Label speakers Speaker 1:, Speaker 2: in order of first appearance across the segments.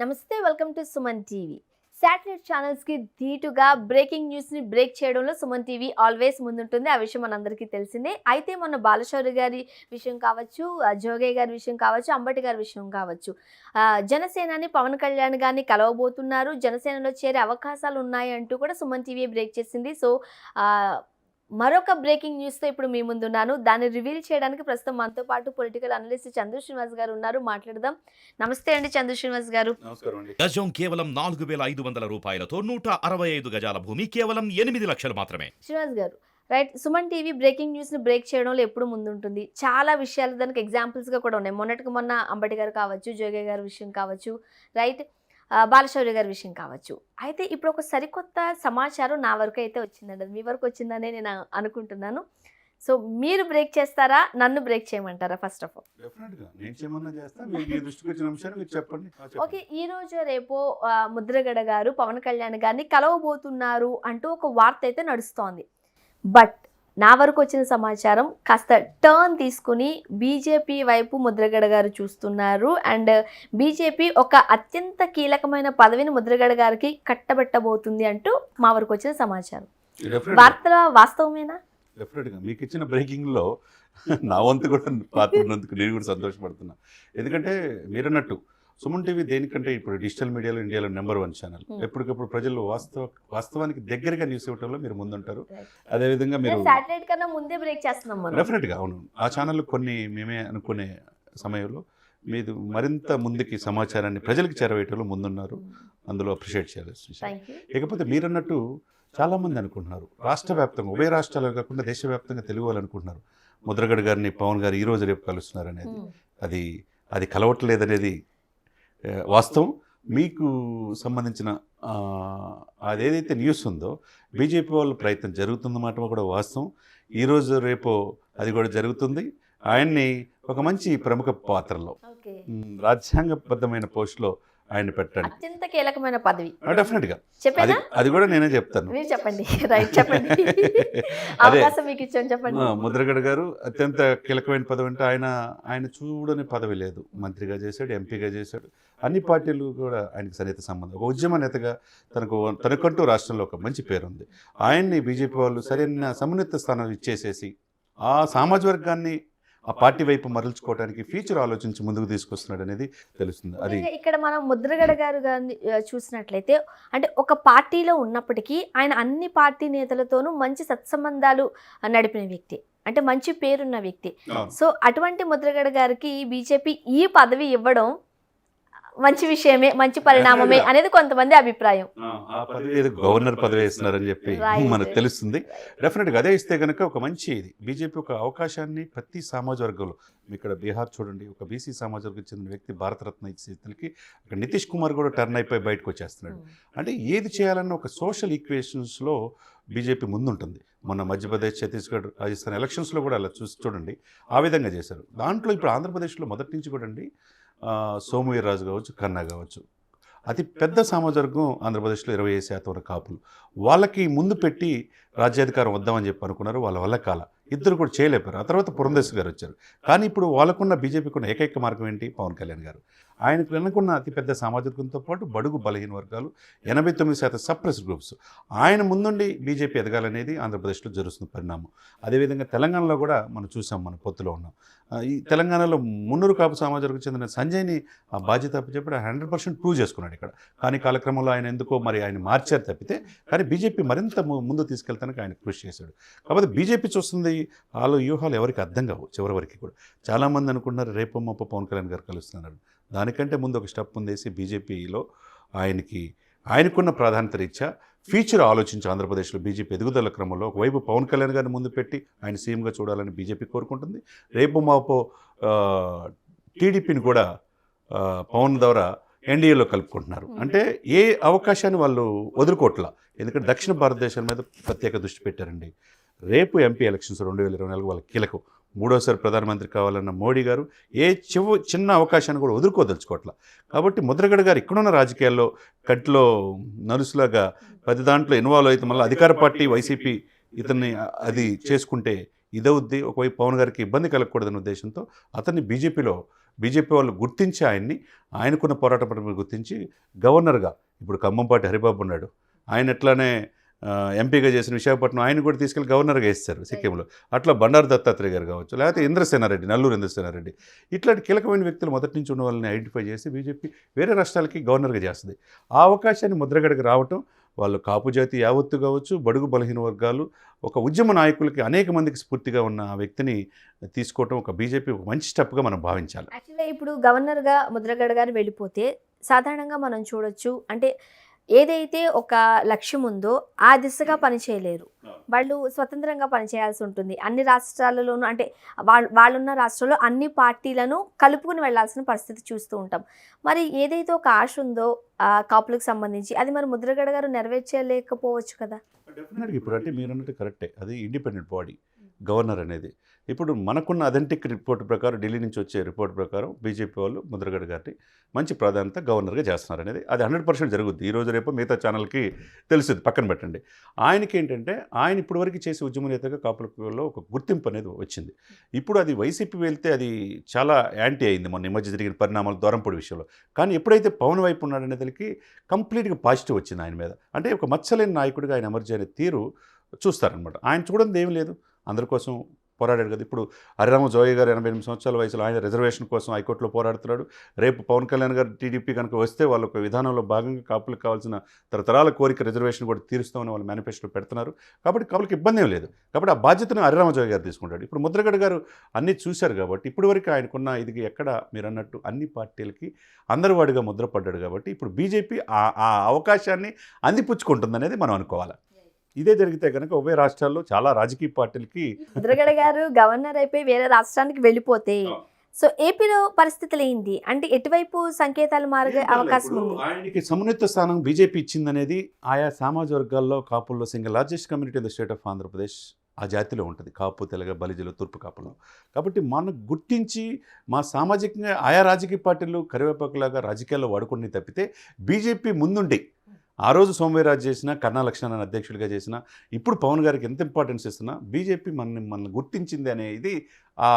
Speaker 1: నమస్తే welcome to Suman TV. Satellite ఛానల్స్కి ధీటుగా breaking న్యూస్ని బ్రేక్ చేయడంలో సుమన్ టీవీ ఆల్వేస్ ముందుంటుంది. ఆ విషయం మనందరికీ తెలిసిందే. అయితే మన బాలశౌరి గారి విషయం కావచ్చు జోగయ్య గారి విషయం కావచ్చు అంబటి గారి విషయం కావచ్చు జనసేనని పవన్ కళ్యాణ్ గారిని కలవబోతున్నారు. జనసేనలో చేరే అవకాశాలు ఉన్నాయి అంటూ కూడా సుమన్ టీవీ బ్రేక్ చేసింది. సో మరొక బ్రేకింగ్ న్యూస్తో ఇప్పుడు మీ ముందున్నాను. దాన్ని రివీల్ చేయడానికి ప్రస్తుతం మనతో పాటు పొలిటికల్ అనలిస్ట్ చంద్ర శ్రీనివాస్ గారు ఉన్నారు. మాట్లాడదాం. నమస్తే అండి చంద్ర శ్రీనివాస్ గారు.
Speaker 2: గజం కేవలం నాలుగు వేల ఐదు వందల రూపాయలతో నూట అరవై ఐదు గజాల భూమి కేవలం ఎనిమిది లక్షలు మాత్రమే.
Speaker 1: Srinivas garu right Suman TV breaking న్యూస్ని బ్రేక్ చేయడంలో ఎప్పుడు ముందుంటుంది? చాలా విషయాలు దానికి ఎగ్జాంపుల్స్గా కూడా ఉన్నాయి. మొన్నటికి మొన్న అంబటి గారు కావచ్చు జోగే గారి విషయం కావచ్చు రైట్ బాలశౌర్య గారి విషయం కావచ్చు. అయితే ఇప్పుడు ఒక సరికొత్త సమాచారం నా వరకు అయితే వచ్చిందండి మీ వరకు వచ్చిందనే నేను అనుకుంటున్నాను. సో మీరు బ్రేక్ చేస్తారా? నన్ను బ్రేక్ చేయమంటారా ఫస్ట్ ఆఫ్ ఆల్?
Speaker 3: డెఫినెట్గా నేను చేయమన్నా చేస్తా. మీకు మీ దృష్టికి వచ్చిన అంశాలు మీరు చెప్పండి. ఆ, చెప్పండి.
Speaker 1: ఓకే ఈ రోజు రేపు ముద్రగడ గారు పవన్ కళ్యాణ్ గారిని కలవబోతున్నారు అంటూ ఒక వార్త అయితే నడుస్తోంది. బట్ నా వరకు వచ్చిన సమాచారం కాస్త టర్న్ తీసుకుని బీజేపీ వైపు ముద్రగడ గారు చూస్తున్నారు. అండ్ బీజేపీ ఒక అత్యంత కీలకమైన పదవిని ముద్రగడ గారికి కట్టబెట్టబోతుంది అంటూ మా వరకు వచ్చిన సమాచారం. వార్తల వాస్తవమేనా?
Speaker 3: డెఫినెట్గా. మీకు ఇచ్చిన బ్రేకింగ్లో నా వంతు కూడా పాత్ర ఉన్నందుకు నేను కూడా సంతోషపడుతున్నా. ఎందుకంటే మీరన్నట్టు సుమన్ టీవీ దేనికంటే ఇప్పుడు డిజిటల్ మీడియాలో ఇండియాలో నెంబర్ వన్ ఛానల్.
Speaker 1: Hmm.
Speaker 3: ఎప్పటికప్పుడు ప్రజలు వాస్తవ వాస్తవానికి దగ్గరగా న్యూస్ ఇవ్వడంలో మీరు ముందుంటారు. అదేవిధంగా మీరు
Speaker 1: నేను శాటిలైట్ కన్నా ముందే బ్రేక్ చేస్తున్నాం మనం.
Speaker 3: డెఫినెట్గా అవును. ఆ ఛానల్ కొన్ని మేమే అనుకునే సమయంలో మీరు మరింత ముందుకి సమాచారాన్ని ప్రజలకు చేరవేయటంలో ముందున్నారు. అందులో అప్రిషియేట్ చేయాలి
Speaker 1: థ్యాంక్ యూ
Speaker 3: ఇకపోతే మీరన్నట్టు చాలా మంది అనుకుంటున్నారు. రాష్ట్ర వ్యాప్తంగా ఉభయ రాష్ట్రాలు కాకుండా దేశవ్యాప్తంగా తెలుగు వాళ్ళు అనుకుంటున్నారు. ముద్రగడ్ గారిని పవన్ గారు ఈ రోజు రేపు కలుస్తున్నారు అనేది అది అది కలవట్లేదనేది వాస్తవం. మీకు సంబంధించిన అదేదైతే న్యూస్ ఉందో బీజేపీ వాళ్ళ ప్రయత్నం జరుగుతుందన్నమాట కూడా వాస్తవం. ఈ రోజు రేపు అది కూడా జరుగుతుంది. ఆయన్ని ఒక మంచి ప్రముఖ పాత్రలో రాజ్యాంగబద్ధమైన పోస్టులో ఆయన పెట్టండి
Speaker 1: అత్యంత కీలకమైన పదవి.
Speaker 3: డెఫినెట్గా అది అది కూడా నేనే చెప్తాను.
Speaker 1: మీరు చెప్పండి. రైట్ చెప్పండి.
Speaker 3: అదే.
Speaker 1: అవకాశం మీకు ఇచ్చాను చెప్పండి.
Speaker 3: ముద్రగడ గారు అత్యంత కీలకమైన పదవి అంటే ఆయన ఆయన చూడని పదవి లేదు. మంత్రిగా చేశాడు ఎంపీగా చేశాడు. అన్ని పార్టీలు కూడా ఆయనకి సన్నిహిత సంబంధం. ఒక ఉద్యమ నేతగా తనకు తనకంటూ రాష్ట్రంలో ఒక మంచి పేరు ఉంది ఆయన్ని బీజేపీ వాళ్ళు సరైన సమున్నత స్థానం ఇచ్చేసేసి ఆ సామాజిక వర్గాన్ని ఆ పార్టీ వైపు మరల్చుకోవడానికి ఫ్యూచర్ ఆలోచించి ముందుకు తీసుకొస్తున్నాడు అనేది తెలుస్తుంది. అది
Speaker 1: ఇక్కడ మనం ముద్రగడ గారు చూసినట్లయితే అంటే ఒక పార్టీలో ఉన్నప్పటికీ ఆయన అన్ని పార్టీ నేతలతోనూ మంచి సత్సంబంధాలు నడిపిన వ్యక్తి అంటే మంచి పేరున్న వ్యక్తి. సో అటువంటి ముద్రగడ గారికి బీజేపీ ఈ పదవి ఇవ్వడం మంచి విషయమే మంచి పరిణామమే అనేది కొంతమంది అభిప్రాయం.
Speaker 3: ఆ, ఆ పదవి ఏదో గవర్నర్ పదవి వేస్తున్నారని చెప్పి. మనకు తెలుస్తుంది. డెఫినెట్గా అదే ఇస్తే కనుక ఒక మంచి ఇది. బీజేపీ ఒక అవకాశాన్ని ప్రతి సామాజిక వర్గంలో ఇక్కడ బీహార్ చూడండి ఒక బీసీ సామాజిక వర్గం చెందిన వ్యక్తి భారతరత్న ఇచ్చే ఇతనికి అక్కడ నితీష్ కుమార్ కూడా టర్న్ అయిపోయి బయటకు వచ్చేస్తున్నాడు. అంటే ఏది చేయాలన్న ఒక సోషల్ ఈక్వేషన్స్లో బీజేపీ ముందుంటుంది. మొన్న మధ్యప్రదేశ్ ఛత్తీస్గఢ్ రాజస్థాన్ ఎలక్షన్స్లో కూడా అలా చూసి చూడండి ఆ విధంగా చేశారు. దాంట్లో ఇప్పుడు ఆంధ్రప్రదేశ్లో మొదటి నుంచి కూడా అండి సోమవీర్రాజు కావచ్చు కన్నా కావచ్చు. అతి పెద్ద సామాజిక వర్గం ఆంధ్రప్రదేశ్లో ఇరవై ఐదు శాతం కాపులు. వాళ్ళకి ముందు పెట్టి రాజ్యాధికారం వద్దామని చెప్పి అనుకున్నారు వాళ్ళ వల్ల కాల. ఇద్దరు కూడా చేయలేపారు ఆ తర్వాత పురంధేశ్వరి గారు వచ్చారు. కానీ ఇప్పుడు వాళ్ళకున్న బీజేపీకున్న ఏకైక మార్గం ఏంటి? పవన్ కళ్యాణ్ గారు. ఆయనకు వెనుకున్న అతిపెద్ద సామాజికంతో పాటు బడుగు బలహీన వర్గాలు ఎనభై తొమ్మిది శాతం సప్రెస్ గ్రూప్స్. ఆయన ముందుండి బీజేపీ ఎదగాలనేది ఆంధ్రప్రదేశ్లో జరుగుతున్న పరిణామం. అదేవిధంగా తెలంగాణలో కూడా మనం చూసాం మన పొత్తులో ఉన్నాం ఈ తెలంగాణలో మున్నూరు కాపు సామాజికకు చెందిన సంజయ్ని బాధ్యత చెప్పి హండ్రెడ్ పర్సెంట్ ప్రూవ్ చేసుకున్నాడు ఇక్కడ. కానీ కాలక్రమంలో ఆయన ఎందుకో మరి ఆయన మార్చారు తప్పితే కానీ బీజేపీ మరింత ము- ముందు తీసుకెళ్తానికి ఆయన కృషి చేశాడు. కాబట్టి బీజేపీ చూస్తుంది వాళ్ళ వ్యూహాలు ఎవరికి అర్థం కావు చివరి వరకు కూడా. చాలామంది అనుకుంటున్నారు రేపు మొప్ప పవన్ కళ్యాణ్ గారు కలుస్తున్నారు దానికంటే ముందు ఒక స్టెప్ ముందేసి బీజేపీలో ఆయనకి ఆయనకున్న ప్రాధాన్యత రీత్యా ఫ్యూచర్ ఆలోచించి ఆంధ్రప్రదేశ్లో బీజేపీ ఎదుగుదల క్రమంలో ఒకవైపు పవన్ కళ్యాణ్ గారిని ముందు పెట్టి ఆయన సీఎంగా చూడాలని బీజేపీ కోరుకుంటుంది. రేపు మాపో టీడీపీని కూడా పవన్ ద్వారా ఎన్డీఏలో కలుపుకుంటున్నారు. అంటే ఏ అవకాశాన్ని వాళ్ళు వదులుకోవట్లా ఎందుకంటే దక్షిణ భారతదేశం మీద ప్రత్యేక దృష్టి పెట్టారండి. రేపు ఎంపీ ఎలక్షన్స్ రెండు వేల ఇరవై నాలుగు వాళ్ళకి కీలకం. మూడోసారి ప్రధానమంత్రి కావాలన్న మోడీ గారు ఏ చివ చిన్న అవకాశాన్ని కూడా వదులుకోదలుచుకోవట్లా. కాబట్టి ముద్రగడ గారు ఇక్కడున్న రాజకీయాల్లో కంటిలో నలుసులాగా ప్రతి దాంట్లో ఇన్వాల్వ్ అయితే మళ్ళీ అధికార పార్టీ వైసీపీ ఇతన్ని అది చేసుకుంటే ఇదవుద్ది. ఒకవైపు పవన్ గారికి ఇబ్బంది కలగకూడదనే ఉద్దేశంతో అతన్ని బీజేపీలో బీజేపీ వాళ్ళు గుర్తించి ఆయన్ని ఆయనకున్న పోరాట పటిమను గుర్తించి గవర్నర్గా ఇప్పుడు ఖమ్మంపాటి హరిబాబు ఉన్నాడు. ఆయన ఎట్లానే ఎంపీగా చేసిన విశాఖపట్నం ఆయన కూడా తీసుకెళ్ళి గవర్నర్గా వేస్తారు సిక్కింలో. అట్లా బండారు దత్తాత్రేయ గారు కావచ్చు లేకపోతే ఇంద్రసేనారెడ్డి నల్లూరు ఇంద్రసేనారెడ్డి. ఇట్లాంటి కీలకమైన వ్యక్తులు మొదటి నుంచి ఉన్న వాళ్ళని ఐడెంటిఫై చేసి బీజేపీ వేరే రాష్ట్రాలకి గవర్నర్గా చేస్తుంది. ఆ అవకాశాన్ని ముద్రగడకి రావటం వాళ్ళు కాపు జాతి యావత్తు కావచ్చు బడుగు బలహీన వర్గాలు ఒక ఉద్యమ నాయకులకి అనేక మందికి స్ఫూర్తిగా ఉన్న ఆ వ్యక్తిని తీసుకోవటం ఒక బీజేపీ ఒక మంచి స్టెప్గా మనం భావించాలి.
Speaker 1: యాక్చువల్గా ఇప్పుడు గవర్నర్గా ముద్రగడ గారు వెళ్ళిపోతే సాధారణంగా మనం చూడొచ్చు అంటే ఏదైతే ఒక లక్ష్యం ఉందో ఆ దిశగా పనిచేయలేరు. వాళ్ళు స్వతంత్రంగా పనిచేయాల్సి ఉంటుంది. అన్ని రాష్ట్రాలలోనూ అంటే వాళ్ళ వాళ్ళున్న రాష్ట్రాల్లో అన్ని పార్టీలను కలుపుకుని వెళ్ళాల్సిన పరిస్థితి చూస్తూ ఉంటాం. మరి ఏదైతే ఒక ఆశ ఉందో ఆ కాపులకు సంబంధించి అది మరి ముద్రగడ గారు నెరవేర్చలేకపోవచ్చు కదా?
Speaker 3: ఇప్పుడు అంటే మీరు అన్నట్టు కరెక్టే. అది ఇండిపెండెంట్ బాడీ. గవర్నర్ అనేది. ఇప్పుడు మనకున్న అథెంటిక్ రిపోర్ట్ ప్రకారం ఢిల్లీ నుంచి వచ్చే రిపోర్ట్ ప్రకారం బీజేపీ వాళ్ళు ముద్రగడ గారిని మంచి ప్రాధాన్యత గవర్నర్గా చేస్తున్నారు అనేది అది హండ్రెడ్ పర్సెంట్ జరుగుద్ది. ఈ రోజు రేపు మిగతా ఛానల్కి తెలుస్తుంది. పక్కన పెట్టండి. ఆయనకి ఏంటంటే ఆయన ఇప్పటివరకు చేసే ఉద్యమ నేతగా కాపులలో ఒక గుర్తింపు అనేది వచ్చింది. ఇప్పుడు అది వైసీపీ వెళ్తే అది చాలా యాంటీ అయింది మొన్న ఈ మధ్య జరిగిన పరిణామాలు దూరంపొడి విషయంలో. కానీ ఎప్పుడైతే పవన్ వైపు ఉన్నాడనేదానికి కంప్లీట్గా పాజిటివ్ వచ్చింది ఆయన మీద. అంటే ఒక మచ్చలేని నాయకుడిగా ఆయన ఎమర్జీ అనే తీరు చూస్తారనమాట. ఆయన చూడండి ఏం లేదు. అందరి కోసం పోరాడాడు కదా. ఇప్పుడు హరిరామ జోయ్ గారు ఎనభై ఎనిమిది సంవత్సరాల వయసులో ఆయన రిజర్వేషన్ కోసం హైకోర్టులో పోరాడుతున్నాడు. రేపు పవన్ కళ్యాణ్ గారు టీడీపీ కనుక వస్తే వాళ్ళ ఒక విధానంలో భాగంగా కాపులకు కావాల్సిన తరతరాల కోరిక రిజర్వేషన్ కూడా తీరుస్తామని వాళ్ళు మేనిఫెస్టో పెడుతున్నారు. కాబట్టి కాపులకు ఇబ్బంది ఏం లేదు. కాబట్టి ఆ బాధ్యతను హరిరామ జోయ్ గారు తీసుకుంటాడు. ఇప్పుడు ముద్రగడ గారు అన్నీ చూశారు కాబట్టి ఇప్పటివరకు ఆయనకున్న ఇది ఎక్కడ మీరు అన్నట్టు అన్ని పార్టీలకి అందరి వాడిగా ముద్రపడ్డాడు కాబట్టి ఇప్పుడు బీజేపీ ఆ ఆ అవకాశాన్ని అందిపుచ్చుకుంటుందనేది మనం అనుకోవాలి? ఇదే జరిగితే కనుక ఉభయ రాష్ట్రాల్లో చాలా రాజకీయ పార్టీలకి
Speaker 1: ముద్రగడ గారు గవర్నర్ అయిపోయి వేరే రాష్ట్రానికి వెళ్ళిపోతే. సో ఏపీలో పరిస్థితులు ఏంటి? అంటే ఎటువైపు సంకేతాలు మారే అవకాశం ఉంది?
Speaker 3: ఆయనకి సమున్నత స్థానం బీజేపీ ఇచ్చిందనేది ఆయా సామాజిక వర్గాల్లో కాపుల్లో single largest community in the state of Andhra Pradesh ఆ జాతిలో ఉంటుంది. కాపు తెలగ బలిజలు తూర్పు కాపులో. కాబట్టి మనం గుర్తించి మా సామాజికంగా ఆయా రాజకీయ పార్టీలు కరివేపాకులాగా రాజకీయాల్లో వాడుకుని తప్పితే బీజేపీ ముందుండి ఆ రోజు సోమవీరాజు చేసిన కన్నా లక్ష్మణ్ అధ్యక్షుడిగా చేసిన ఇప్పుడు పవన్ గారికి ఎంత ఇంపార్టెన్స్ ఇస్తున్నా బీజేపీ మనల్ని మనల్ని గుర్తించింది అనేది ఆ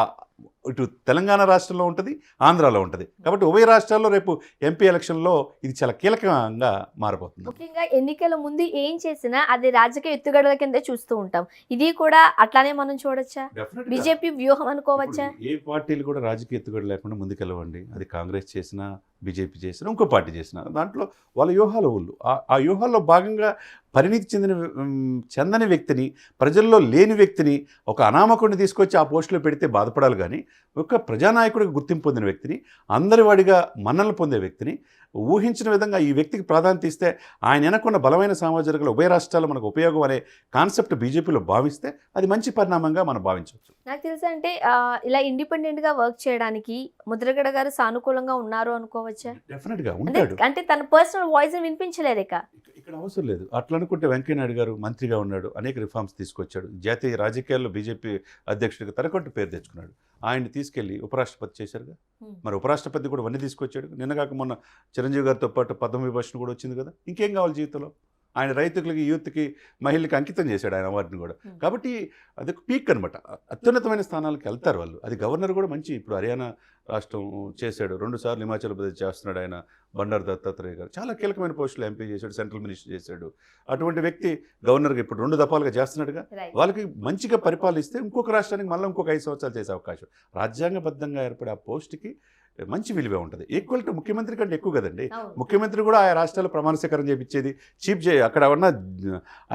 Speaker 3: ఇటు తెలంగాణ రాష్ట్రంలో ఉంటుంది ఆంధ్రాలో ఉంటుంది. కాబట్టి ఉభయ రాష్ట్రాల్లో రేపు ఎంపీ ఎలక్షన్లో ఇది చాలా కీలకంగా మారబోతుంది.
Speaker 1: ముఖ్యంగా ఎన్నికల ముందు ఏం చేసినా అది రాజకీయ ఎత్తుగడల కింద చూస్తూ ఉంటాం. ఇది కూడా అట్లానే మనం చూడొచ్చా? బీజేపీ వ్యూహం అనుకోవచ్చా?
Speaker 3: ఏ పార్టీలు కూడా రాజకీయ ఎత్తుగడ లేకుండా ముందుకెళ్ళవండి. అది కాంగ్రెస్ చేసినా బీజేపీ చేసినా ఇంకో పార్టీ చేసినా దాంట్లో వాళ్ళ వ్యూహాలు ఊళ్ళు ఆ వ్యూహాల్లో భాగంగా పరిణితి చెందిన చెందని వ్యక్తిని ప్రజల్లో లేని వ్యక్తిని ఒక అనామకుడిని తీసుకొచ్చి ఆ పోస్టులో పెడితే బాధపడాలి కానీ ఒక ప్రజానాయకుడికి గుర్తింపు పొందిన వ్యక్తిని అందరి వాడిగా మన్నలు పొందే వ్యక్తిని ఊహించిన విధంగా ఈ వ్యక్తికి ప్రాధాన్యత ఇస్తే ఆయన వెనకున్న బలమైన సామాజిక ఉభయ రాష్ట్రాలు మనకు ఉపయోగం అనే కాన్సెప్ట్ బీజేపీలో భావిస్తే అది మంచి పరిణామంగా మనం భావించవచ్చు.
Speaker 1: నాకు తెలిసి అంటే ఇలా ఇండిపెండెంట్గా వర్క్ చేయడానికి ముద్రగడ గారు సానుకూలంగా ఉన్నారు అనుకోవచ్చా?
Speaker 3: డెఫినెట్గా ఉంటాడు.
Speaker 1: అంటే తన పర్సనల్ వాయిస్ వినిపించలేదు ఇక
Speaker 3: ఇక్కడ అవసరం లేదు. అట్లా అనుకుంటే వెంకయ్యనాయుడు గారు మంత్రిగా ఉన్నాడు. అనేక రిఫార్మ్స్ తీసుకొచ్చాడు. జాతీయ రాజకీయాల్లో బీజేపీ అధ్యక్షుడిగా తనకంటూ పేరు తెచ్చుకున్నాడు. ఆయన్ని తీసుకెళ్ళి ఉపరాష్ట్రపతి చేశారుగా. మరి ఉపరాష్ట్రపతి కూడా వన్నీ తీసుకొచ్చాడు. నిన్న కాక మొన్న చిరంజీవి గారితో పాటు పద్మ విభూషణ్ కూడా వచ్చింది కదా. ఇంకేం కావాలి జీవితంలో? ఆయన రైతులకి యూత్కి మహిళలకి అంకితం చేశాడు ఆయన అవార్డుని కూడా. కాబట్టి అది ఒక పీక్ అనమాట అత్యున్నతమైన స్థానాలకు వెళ్తారు వాళ్ళు. అది గవర్నర్ కూడా మంచి ఇప్పుడు హర్యానా రాష్ట్రం చేశాడు. రెండు సార్లు హిమాచల్ ప్రదేశ్ చేస్తున్నాడు ఆయన బండారు దత్తాత్రేయ గారు. చాలా కీలకమైన పోస్టులు ఎంపీ చేశాడు సెంట్రల్ మినిస్టర్ చేశాడు. అటువంటి వ్యక్తి గవర్నర్గా ఇప్పుడు రెండు దఫాలుగా చేస్తున్నాడుగా. వాళ్ళకి మంచిగా పరిపాలిస్తే ఇంకొక రాష్ట్రానికి మళ్ళీ ఇంకొక ఐదు సంవత్సరాలు చేసే అవకాశం. రాజ్యాంగబద్ధంగా ఏర్పడే ఆ పోస్ట్కి మంచి విలువ ఉంటుంది. ఈక్వల్ టు ముఖ్యమంత్రి కంటే ఎక్కువ కదండి. ముఖ్యమంత్రి కూడా ఆయా రాష్ట్రాల్లో ప్రమాణ స్వీకారం చేయించేది చీఫ్ జే అక్కడ ఉన్న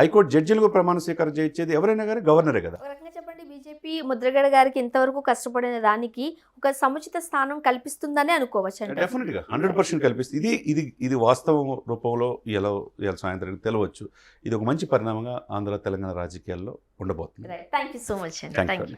Speaker 3: హైకోర్టు జడ్జిలు ప్రమాణ స్వీకారం చేయించేది ఎవరైనా కానీ గవర్నరే కదా.
Speaker 1: చెప్పండి బీజేపీ ముద్రగడ గారికి ఇంతవరకు కష్టపడిన దానికి ఒక సముచిత స్థానం కల్పిస్తుందని అనుకోవచ్చు
Speaker 3: డెఫినెట్గా హండ్రెడ్ పర్సెంట్ కల్పిస్తుంది. ఇది ఇది ఇది వాస్తవం రూపంలో ఎలా ఇలా సాయంత్రానికి తెలవచ్చు. ఇది ఒక మంచి పరిణామంగా ఆంధ్ర తెలంగాణ రాజకీయాల్లో ఉండబోతుంది.
Speaker 1: Thank you so much
Speaker 3: thank
Speaker 1: you